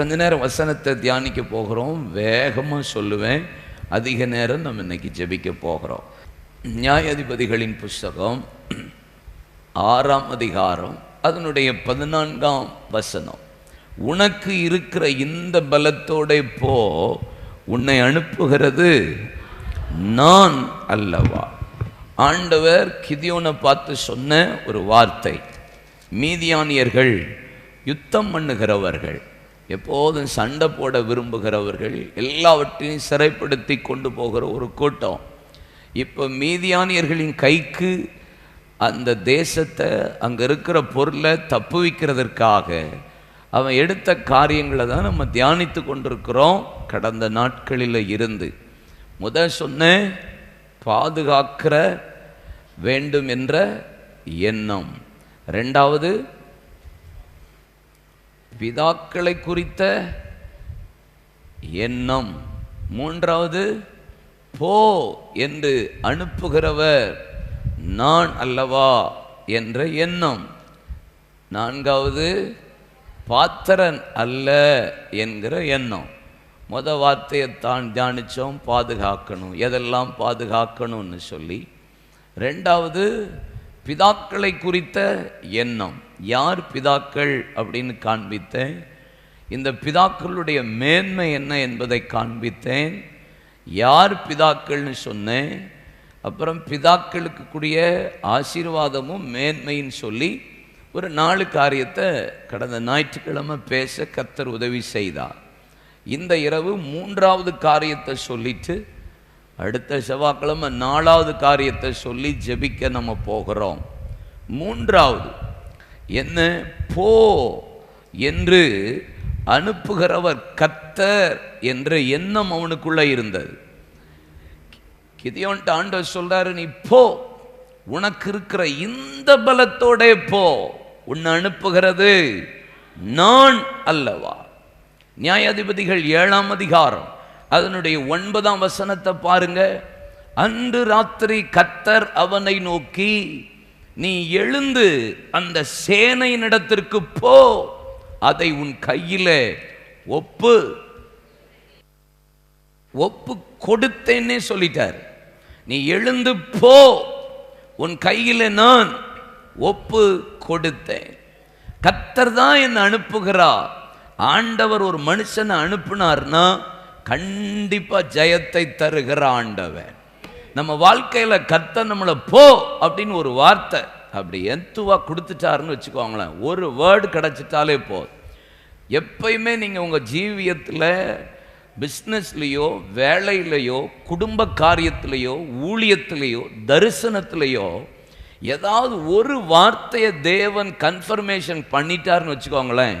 கொஞ்ச நேரம் வசனத்தை தியானிக்க போகிறோம். வேகமாக சொல்லுவேன். அதிக நேரம் நம்ம இன்னைக்கு ஜெபிக்க போகிறோம். நியாயாதிபதிகளின் புஸ்தகம் ஆறாம் அதிகாரம் அதனுடைய பதினான்காம் வசனம். உனக்கு இருக்கிற இந்த பலத்தோட போ உன்னை அனுப்புகிறது நான் அல்லவா? ஆண்டவர் கிதியோனை பார்த்து சொன்ன ஒரு வார்த்தை. மீதியானியர்கள் யுத்தம் பண்ணுகிறவர்கள். எப்போதும் சண்டை போட விரும்புகிறவர்கள் எல்லாவற்றையும் சிறைப்படுத்தி கொண்டு போகிற ஒரு கூட்டம். இப்போ மீதியானியர்களின் கைக்கு அந்த தேசத்தை அங்கே இருக்கிற பொருளை தப்பு வைக்கிறதற்காக அவன் எடுத்த காரியங்களை தான் நம்ம தியானித்து கொண்டிருக்கிறோம் கடந்த நாட்களில் இருந்து. முத சொன்ன பாதுகாக்கிற வேண்டும் என்ற எண்ணம். ரெண்டாவது பிதாக்களை குறித்த எண்ணம். மூன்றாவது போ என்று அனுப்புகிறவர் நான் அல்லவா என்ற எண்ணம். நான்காவது பாத்திரன் அல்ல என்கிற எண்ணம். மொத வார்த்தையை தான் தியானிச்சோம் பாதுகாக்கணும். எதெல்லாம் பாதுகாக்கணும்னு சொல்லி. ரெண்டாவது பிதாக்களை குறித்த எண்ணம். யார் பிதாக்கள் அப்படின்னு காண்பித்தேன். இந்த பிதாக்களுடைய மேன்மை என்ன என்பதை காண்பித்தேன். யார் பிதாக்கள்னு சொன்னேன். அப்புறம் பிதாக்களுக்கு கூடிய ஆசீர்வாதமும் மேன்மைன்னு சொல்லி ஒரு நாலு காரியத்தை கடந்த ஞாயிற்றுக்கிழமை பேச கத்தர் உதவி செய்தார். இந்த இரவு மூன்றாவது காரியத்தை சொல்லிட்டு அடுத்த செவ்வாய்க்கிழமை நாலாவது காரியத்தை சொல்லி ஜெபிக்க நம்ம போகிறோம். மூன்றாவது என்ன? போ என்று அனுப்புகிறவர் கத்தர் என்ற எண்ணம் அவனுக்குள்ளே இருந்தது. கிதியோன்ட்டு ஆண்டவர் சொல்றாரு நீ போ. உனக்கு இருக்கிற இந்த பலத்தோட போ. உன்னை அனுப்புகிறது நான் அல்லவா? நியாயாதிபதிகள் ஏழாம் அதிகாரம். அதனுடைய ஒன்பதாம் வசனத்தை பாருங்க. அன்று ராத்திரி கத்தர் அவனை நோக்கி நீ எழுந்து அந்த சேனையினிடத்திற்கு போ அதை உன் கையில ஒப்பு. ஒப்பு கொடுத்தேன்னே சொல்லிட்டார். நீ எழுந்து போ உன் கையில் நான் ஒப்பு கொடுத்தேன். கத்தர் தான் என்னை அனுப்புகிறா ஆண்டவர் ஒரு மனுஷனை அனுப்புனார்னா கண்டிப்பாக ஜெயத்தை தருகிற ஆண்டவர் நம்ம வாழ்க்கையில் கத்த நம்மளை போ அப்படின்னு ஒரு வார்த்தை. அப்படி எத்துவா கொடுத்துட்டாருன்னு வச்சுக்கோங்களேன். ஒரு வேர்டு கிடச்சிட்டாலே போதும். எப்பயுமே நீங்கள் உங்கள் ஜீவியத்தில் பிஸ்னஸ்லேயோ வேலையிலையோ குடும்ப காரியத்திலையோ ஊழியத்திலையோ தரிசனத்திலையோ ஏதாவது ஒரு வார்த்தையை தேவன் கன்ஃபர்மேஷன் பண்ணிட்டாருன்னு வச்சுக்கோங்களேன்.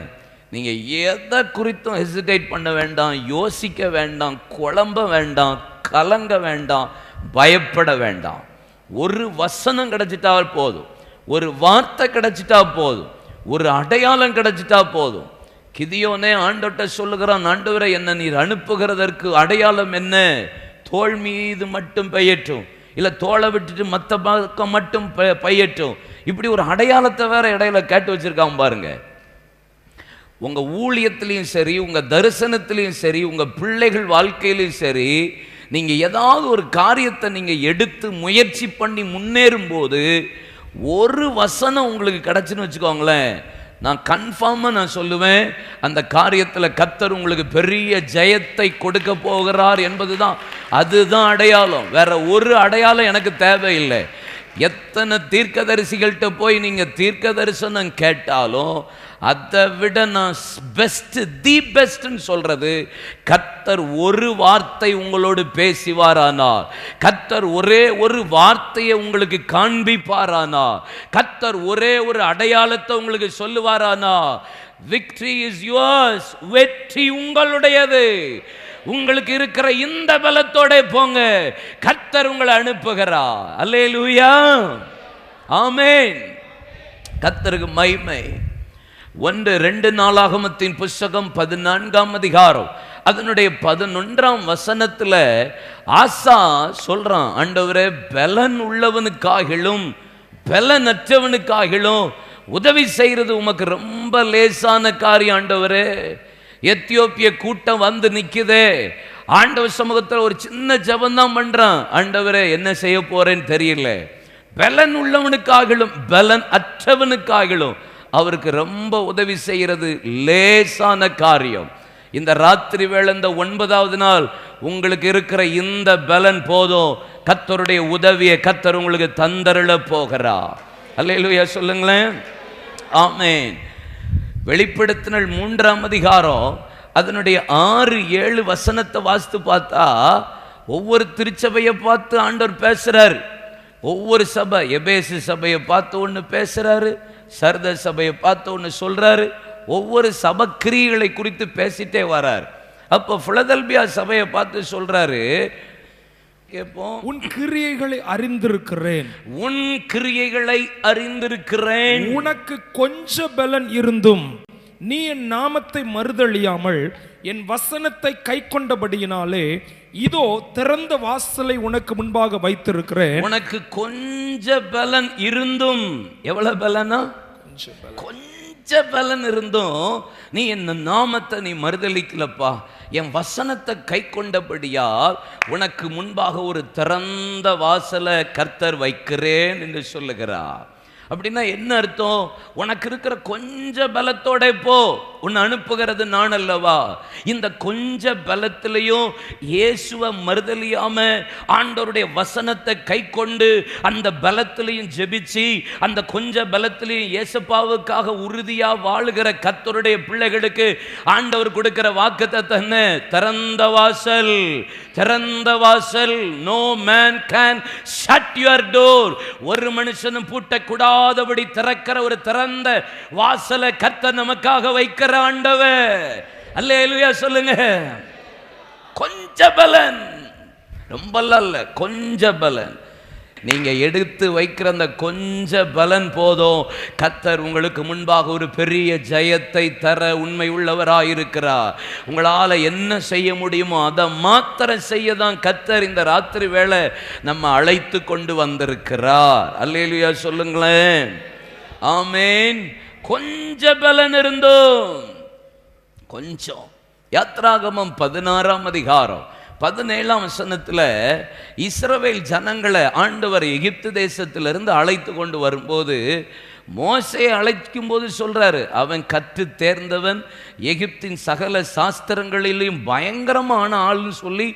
நீங்கள் எதை குறித்தும் ஹெசிடேட் பண்ண வேண்டாம் யோசிக்க வேண்டாம் குழம்ப வேண்டாம் கலங்க வேண்டாம் பயப்பட வேண்டாம். ஒரு வசனம் கிடச்சிட்டால் போதும். ஒரு வார்த்தை கிடச்சிட்டா போதும். ஒரு அடையாளம் கிடச்சிட்டா போதும். கிதியோனே ஆண்டோட்ட சொல்லுகிறான் ஆண்டவரை என்ன நீர் அனுப்புகிறதற்கு அடையாளம் என்ன? தோல் மீது மட்டும் பெய்யட்டும் இல்லை தோலை விட்டுட்டு மற்ற பக்கம் மட்டும் பெய்யட்டும் இப்படி ஒரு அடையாளத்தை வேற இடையில கேட்டு வச்சிருக்கான் பாருங்கள் உங்கள் ஊழியத்திலையும் சரி உங்கள் தரிசனத்திலையும் சரி உங்கள் பிள்ளைகள் வாழ்க்கையிலையும் சரி நீங்கள் ஏதாவது ஒரு காரியத்தை நீங்கள் எடுத்து முயற்சி பண்ணி முன்னேறும் போது ஒரு வசனம் உங்களுக்கு கிடச்சின்னு வச்சுக்கோங்களேன். நான் கன்ஃபார்மாக நான் சொல்லுவேன் அந்த காரியத்தில் கத்தர் உங்களுக்கு பெரிய ஜெயத்தை கொடுக்க போகிறார் என்பது தான் அதுதான் அடையாளம். வேற ஒரு அடையாளம் எனக்கு தேவையில்லை. எத்தனை தீர்க்கதரிசிகள்கிட்ட போய் நீங்கள் தீர்க்க தரிசனம் கேட்டாலும் அதை விட நான் பெஸ்ட்டு தி பெஸ்ட்டுன்னு சொல்கிறது கத்தர் ஒரு வார்த்தை உங்களோடு பேசுவாரானார் கத்தர் ஒரே ஒரு வார்த்தையை உங்களுக்கு காண்பிப்பாரானா கத்தர் ஒரே ஒரு அடையாளத்தை உங்களுக்கு சொல்லுவாரானா விக்ட்ரி இஸ் யுவர்ஸ் வெற்றி உங்களுடையது. உங்களுக்கு இருக்கிற இந்த பலத்தோட போங்க கத்தர் உங்களை அனுப்புகிறார். அல்லேலூயா ஆமேன் கத்தருக்கு மகிமை. ஒன்று ரெண்டு நாளாகமத்தின் புஸ்தகம் பதினான்காம் அதிகாரம். அதனுடைய பதினொன்றாம் வசனத்துல ஆசா சொல்றான் ஆண்டவரே பலன் உள்ளவனுக்காகிலும் பலனற்றவனுக்காகிலும் உதவி செய்யறது உமக்கு ரொம்ப லேசான காரியம் ஆண்டவரே. எத்தியோப்பிய கூட்டம் வந்து நிக்குதே. ஆண்டவர் சமூகத்தில் ஒரு சின்ன ஜெபம் தான் பண்றான். ஆண்டவரே என்ன செய்ய போறேன்னு தெரியல. பலன் உள்ளவனுக்காகலும் பலன் அற்றவனுக்காகலும் அவருக்கு ரொம்ப உதவி செய்கிறது லேசான காரியம். இந்த ராத்திரி வேளை இந்த ஒன்பதாவது நாள் உங்களுக்கு இருக்கிற இந்த பலன் போதும். கத்தருடைய உதவியை கத்தர் உங்களுக்கு தந்தருள போகிறா அல்லையா சொல்லுங்களேன். ஆமேன். வெளிப்படுத்தினல் மூன்றாம் அதிகாரம் அதனுடைய ஆறு ஏழு வசனத்தை வாசித்து பார்த்தா ஒவ்வொரு திருச்சபையை பார்த்து ஆண்டவர் பேசுறாரு. ஒவ்வொரு சபை எபேசு சபையை பார்த்து ஒன்று பேசுறாரு. சர்த சபையை பார்த்து ஒன்று சொல்றாரு ஒவ்வொரு சபை கிரியைகளை குறித்து பேசிட்டே வரார். அப்போ பிளதல்பியா சபையை பார்த்து சொல்றாரு கேட்போம் உன் கிரியைகளை அறிந்திருக்கிறேன். உன் கிரியைகளை அறிந்திருக்கிறேன். உனக்கு கொஞ்ச பலன் இருந்தும் நீ என் நாமத்தை மறுதழியாமல் என் வசனத்தை கை கொண்டபடியினாலே இதோ திறந்த வாசலை உனக்கு முன்பாக வைத்திருக்கிறேன். உனக்கு கொஞ்ச பலன் இருந்தும் எவ்வளவு பலனா? கொஞ்ச பலன் இருந்தும் நீ என்ன நாமத்தை நீ மறுதளிக்கலப்பா. என் வசனத்தை கை கொண்டபடியால் உனக்கு முன்பாக ஒரு திறந்த வாசலை கர்த்தர் வைக்கிறேன் என்று சொல்லுகிறார். அப்படின்னா என்ன அர்த்தம்? உனக்கு இருக்கிற கொஞ்ச பலத்தோட போ. உன்னை அனுப்புகிறது நான் அல்லவா? இந்த கொஞ்ச பலத்திலையும் இயேசுவை மறுதலியாம ஆண்டவருடைய வசனத்தை கை கொண்டு அந்த பலத்திலையும் ஜெபிச்சு அந்த கொஞ்ச பலத்திலையும் இயேசப்பாவுக்காக உறுதியா வாழுகிற கத்தருடைய பிள்ளைகளுக்கு ஆண்டவர் கொடுக்கிற வாக்கத்தை தன்ன திறந்த வாசல் திறந்த வாசல். No man can shut your door ஒரு மனுஷனும் பூட்டக்கூடாதபடி திறக்கிற ஒரு திறந்த வாசலை கத்த நமக்காக வைக்கிற ஆண்டவர். அல்லேலூயா சொல்லுங்க. கொஞ்ச பலன். ரொம்பலாம் இல்ல கொஞ்ச பலன். நீங்க எடுத்து வைக்கிற அந்த கொஞ்ச பலன் போதும். கத்தர் உங்களுக்கு முன்பாக ஒரு பெரிய ஜெயத்தை தர உண்மை உள்ளவராயிருக்கிறார். உங்களால என்ன செய்ய முடியுமோ அதை மாத்திரம் செய்ய தான் கத்தர் இந்த ராத்திரி வேளை நம்ம அழைத்து கொண்டு வந்திருக்கிறார். அல்லேலுயா சொல்லுங்களேன். ஆமேன். கொஞ்ச பலன் இருந்தோம். கொஞ்சம். யாத்ராகமம் பதினாறாம் அதிகாரம். பதினேழாம் வசனத்தில் இஸ்ரவேல் ஜனங்களை ஆண்டவர் எகிப்து தேசத்திலிருந்து அழைத்து கொண்டு வரும்போது மோசையை அழைக்கும் போது சொல்றாரு அவன் கற்று தேர்ந்தவன் எகிப்தின் சகல சாஸ்திரங்களிலையும் பயங்கரமான ஆள்னு சொல்லி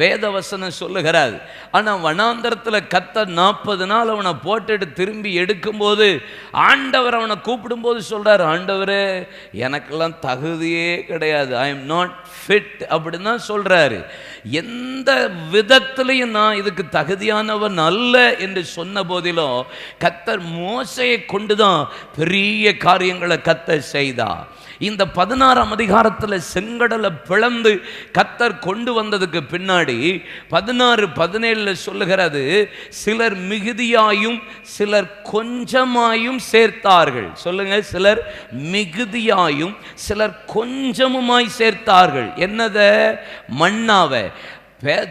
வேதவசனம் சொல்லுகிறார். ஆனால் வனாந்தரத்தில் கத்த நாற்பது நாள் அவனை போட்டுட்டு திரும்பி எடுக்கும்போது ஆண்டவர் அவனை கூப்பிடும்போது சொல்கிறார் ஆண்டவரே எனக்கெல்லாம் தகுதியே கிடையாது. ஐ எம் நாட் ஃபிட் அப்படின்னு தான் சொல்கிறாரு எந்த விதத்துலையும் நான் இதுக்கு தகுதியானவன் அல்ல என்று சொன்ன போதிலும் கத்தர் மோசையை கொண்டு தான் பெரிய காரியங்களை கத்தர் செய்தார். இந்த பதினாறாம் அதிகாரத்தில் செங்கடலை பிளந்து கத்தர் கொண்டு வந்ததுக்கு பின்னாடி பதினாறு பதினேழில் சொல்லுகிறது சிலர் மிகுதியாயும் சிலர் கொஞ்சமாயும் சேர்த்தார்கள். சொல்லுங்க சிலர் மிகுதியாயும் சிலர் கொஞ்சமுமாய் சேர்த்தார்கள். என்னத? மண்ணாவை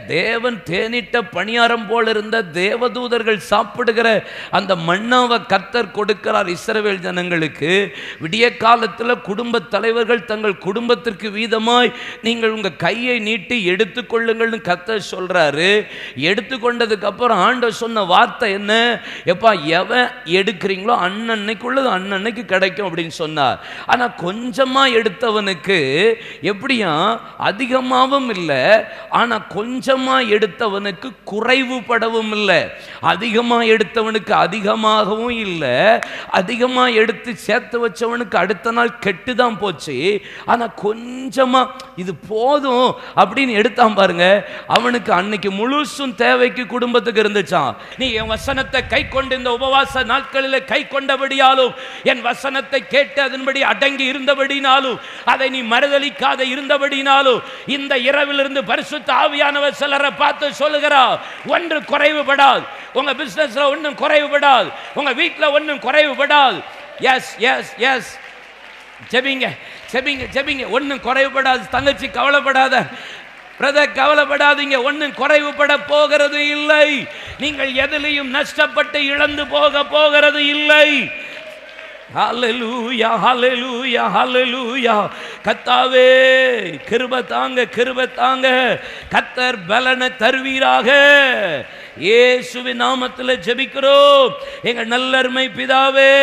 தேவன் தேனிட்ட பணியாரம் போல இருந்த தேவதூதர்கள் சாப்பிடுகிற அந்த மண்ணாவை கத்தர் கொடுக்கிறார் இஸ்ரவேல் ஜனங்களுக்கு. விடிய காலத்தில் குடும்ப தலைவர்கள் தங்கள் குடும்பத்திற்கு வீதமாய் நீங்கள் உங்க கையை நீட்டி எடுத்துக்கொள்ளுங்கள்னு கத்தர் சொல்றாரு. எடுத்துக்கொண்டதுக்கப்புறம் ஆண்டவர் சொன்ன வார்த்தை என்ன? எப்பா எவன் எடுக்கிறீங்களோ அன்னன்னைக்குள்ளது அன்னன்னைக்கு கிடைக்கும் அப்படின்னு சொன்னார். ஆனா கொஞ்சமா எடுத்தவனுக்கு எப்படியா அதிகமாகவும் இல்லை. ஆனா கொஞ்சமாக எடுத்தவனுக்கு குறைவுபடவும் இல்லை. அதிகமாக எடுத்தவனுக்கு அதிகமாகவும் இல்லை. அதிகமாக எடுத்து சேர்த்து வச்சவனுக்கு அடுத்த நாள் கெட்டு தான் போச்சு. ஆனால் கொஞ்சமாக இது போதும் அப்படின்னு எடுத்தான் பாருங்க. அவனுக்கு அன்னைக்கு முழுசும் தேவைக்கு குடும்பத்துக்கு இருந்துச்சான் நீ என் வசனத்தை கை கொண்டு இந்த உபவாச நாட்களில் கை கொண்டபடியாலும் என் வசனத்தை கேட்டு அதன்படி அடங்கி இருந்தபடினாலும் அதை நீ மறுதலிக்காத இருந்தபடினாலும் இந்த இரவிலிருந்து பரிசுத்த ஆவியானவர் சிலரை பார்த்து சொல்லுகிறா ஒன்று குறைவுபடாது. உங்க பிசினஸ்ல ஒன்றும் குறைவுபடாது. உங்க வீட்டில் ஒன்றும் குறைவுபடாது. எஸ் எஸ் எஸ் ஜெபிங்க ஜெபிங்க ஜெபிங்க. ஒன்றும் குறைவுபடாது. தங்கச்சி கவலைப்படாத. பிரதர் கவலைப்படாதீங்க. ஒன்றும் குறைவுபட போகிறது இல்லை. நீங்கள் எதிலையும் நஷ்டப்பட்டு இழந்து போக போகிறது இல்லை. ஹலலூயா ஹலலூயா ஹலலூயா கத்தாவே கிருப தாங்க கிருப தாங்க. கத்தர் பலனை தருவீராக. இயேசுவின் நாமத்தில் ஜெபிக்கிறோம். எங்கள் நல்லருமை பிதாவே.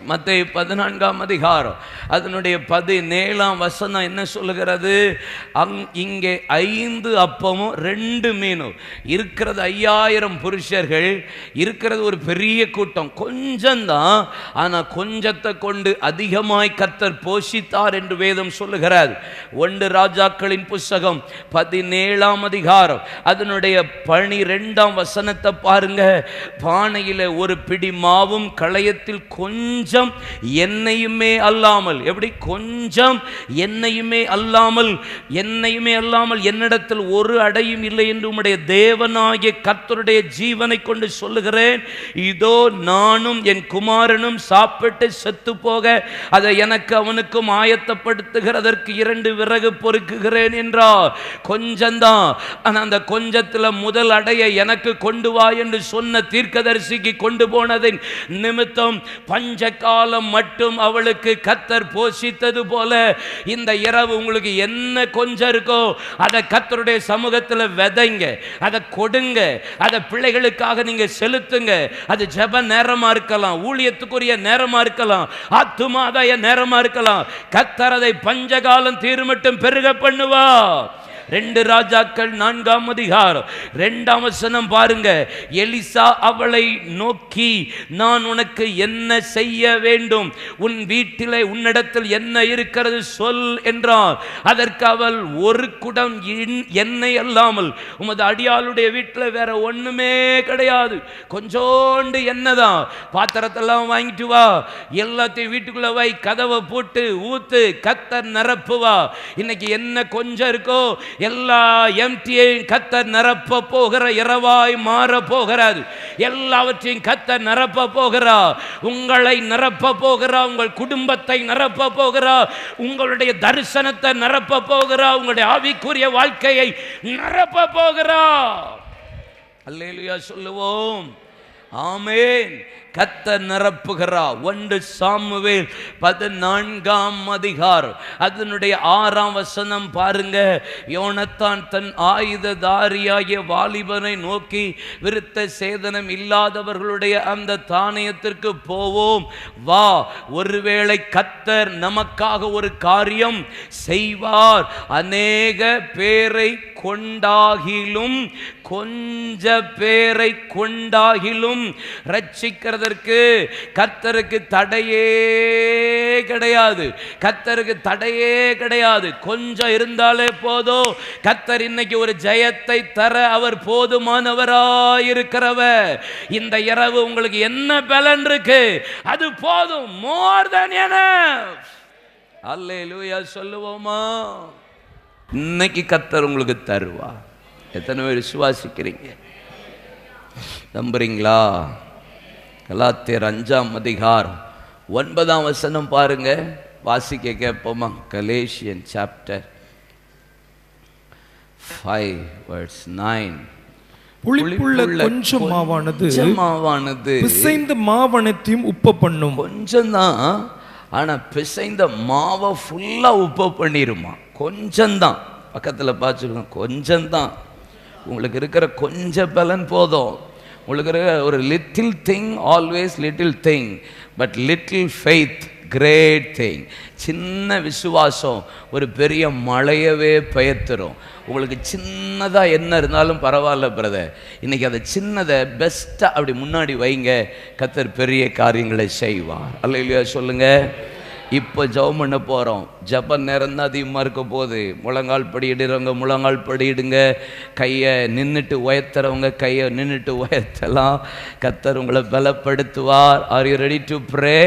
மத்திய பதினான்காம் அதிகாரம். அதனுடைய பதினேழாம் வசனம் என்ன சொல்லுகிறது? அங் இங்கே ஐந்து அப்பமும் ரெண்டு மீனும். இருக்கிறது ஐயாயிரம் புருஷர்கள் இருக்கிறது ஒரு பெரிய கூட்டம். கொஞ்சம்தான் ஆனால் கொஞ்சத்தை கொண்டு அதிகமாய் கத்தர் போஷித்தார் என்று வேதம் சொல்லுகிறார். ஒன்று ராஜாக்களின் புஸ்தகம் பதினேழாம் அதிகாரம். அதனுடைய பனிரெண்டாம் வசனத்தை பாருங்க. பானையில் ஒரு பிடி மாவும் களையத்தில் கொஞ்சம் எண்ணெயுமே அல்லாமல் எப்படி? கொஞ்சம் என்னையுமே அல்லாமல் என்னையுமே அல்லாமல் என்னிடத்தில் ஒரு அடையும் இல்லை என்று உம்முடைய தேவனாகிய கத்தருடைய ஜீவனை கொண்டு சொல்லுகிறேன். இதோ நானும் என் குமாரனும் சாப்பிட்டு செத்து போக அதை எனக்கு அவனுக்கும் ஆயத்தப்படுத்துகிறதற்கு இரண்டு விறகு பொறுக்குகிறேன் என்றார் கொஞ்சம்தான். ஆனா அந்த கொஞ்சத்தில் முதல் அடையை எனக்கு கொண்டு வா என்று சொன்ன தீர்க்கதரிசிக்கு கொண்டு போனதின் நிமித்தம் பஞ்ச காலம் மட்டும் அவளுக்கு கத்தர் போஷித்தது போல இந்த இரவு உங்களுக்கு என்ன கொஞ்சம் இருக்கோ அதை கத்தருடைய சமூகத்தில் விதைங்க அதை கொடுங்க அதை பிள்ளைகளுக்காக நீங்க செலுத்துங்க. அது ஜப நேரமா இருக்கலாம் ஊழியத்துக்குரிய நேரமா இருக்கலாம் ஆத்துமாதாய நேரமா இருக்கலாம். கத்தர் அதை பஞ்சகாலம் தீர்மட்டும் பெருக பண்ணுவா ரெண்டு ராஜாக்கள் நான்காம் அதிகாரம். ரெண்டாம் வசனம் பாருங்க. எலிசா அவளை நோக்கி நான் உனக்கு என்ன செய்ய வேண்டும்? உன் வீட்டிலே உன்னிடத்தில் என்ன இருக்கிறது சொல் என்றார் அதற்கு அவள் ஒரு குடம் எண்ணெய் அல்லாமல் உமது அடியாளுடைய வீட்டில் வேற ஒண்ணுமே கிடையாது. கொஞ்சோண்டு எண்ணெய் தான். பாத்திரத்தெல்லாம் வாங்கிட்டு வா. எல்லாத்தையும் வீட்டுக்குள்ள வை. கதவை போட்டு ஊத்து கத்த நிரப்புவா. இன்னைக்கு என்ன கொஞ்சம் இருக்கோ எல்லா எம்டியையும் கத்த நிரப்ப போகிற இரவாய் மாற போகிறாது எல்லாவற்றையும் கத்த நிரப்ப போகிறா. உங்களை நிரப்ப போகிறா. உங்கள் குடும்பத்தை நிரப்ப போகிறா. உங்களுடைய தரிசனத்தை நிரப்ப போகிறா. உங்களுடைய ஆவிக்குரிய வாழ்க்கையை நிரப்ப போகிறா. அல்லேலூயா சொல்லுவோம். ஆமேன். கத்த நிரப்புகிறார் ஒன்று சாமுவேல் பதினான்காம் அதிகாரம். அதனுடைய ஆறாம் வசனம் பாருங்க. யோனத்தான் தன் ஆயுததாரியாகிய வாலிபனை நோக்கி விருத்த சேதனம் இல்லாதவர்களுடைய அந்த தானியத்திற்கு போவோம். வா ஒருவேளை கத்தர் நமக்காக ஒரு காரியம் செய்வார். அநேக பேரை கொண்டாகிலும் கொஞ்ச பேரை கொண்டாகிலும் செய்வதற்கு கர்த்தருக்கு தடையே கிடையாது. கர்த்தருக்கு தடையே கிடையாது. கொஞ்சம் இருந்தாலே போதும். கர்த்தர் இன்னைக்கு ஒரு ஜெயத்தை தர அவர் போதுமானவராயிருக்கிறவர். இந்த இரவு உங்களுக்கு என்ன பலன் இருக்கு? அது போதும். மோர் தன் என அல்லே லூயா சொல்லுவோமா? இன்னைக்கு கத்தர் உங்களுக்கு தருவா எத்தனை பேர் விசுவாசிக்கிறீங்க? நம்புறீங்களா? கலாத்தியர் அஞ்சாம் அதிகாரம். ஒன்பதாம் வசனம் பாருங்க. வாசிக்க கேட்போமா? Galatians chapter five words nine புளிப்புள்ள கொஞ்சம் மாவானது மாவானது. பிசைந்த மாவனத்தையும் உப்ப பண்ணும். கொஞ்சம்தான். ஆனா பிசைந்த மாவை ஃபுல்லா உப்பு பண்ணிருமா? கொஞ்சம்தான். பக்கத்துல பார்த்துருக்கோம் கொஞ்சம்தான். உங்களுக்கு இருக்கிற கொஞ்ச பலன் போதும். உங்களுக்கு ஒரு little thing always little thing but little faith great thing சின்ன விசுவாசம் ஒரு பெரிய மழையவே பெயர்த்துரும். உங்களுக்கு சின்னதாக என்ன இருந்தாலும் பரவாயில்ல பிரதர் இன்றைக்கி அதை சின்னதை பெஸ்ட்டாக அப்படி முன்னாடி வைங்க. கத்தர் பெரிய காரியங்களை செய்வார். அல்ல இல்லையா சொல்லுங்கள் இப்போ ஜெபம் பண்ண போகிறோம் ஜப நேரம் தான் அதிகமாக இருக்க போகுது. முழங்கால் படியிடுறவங்க முழங்கால் படியிடுங்க கையை நின்றுட்டு உயர்த்துறவங்க கையை நின்றுட்டு உயர்த்தலாம். கத்தர் உங்களை பலப்படுத்துவார். Are you ready to pray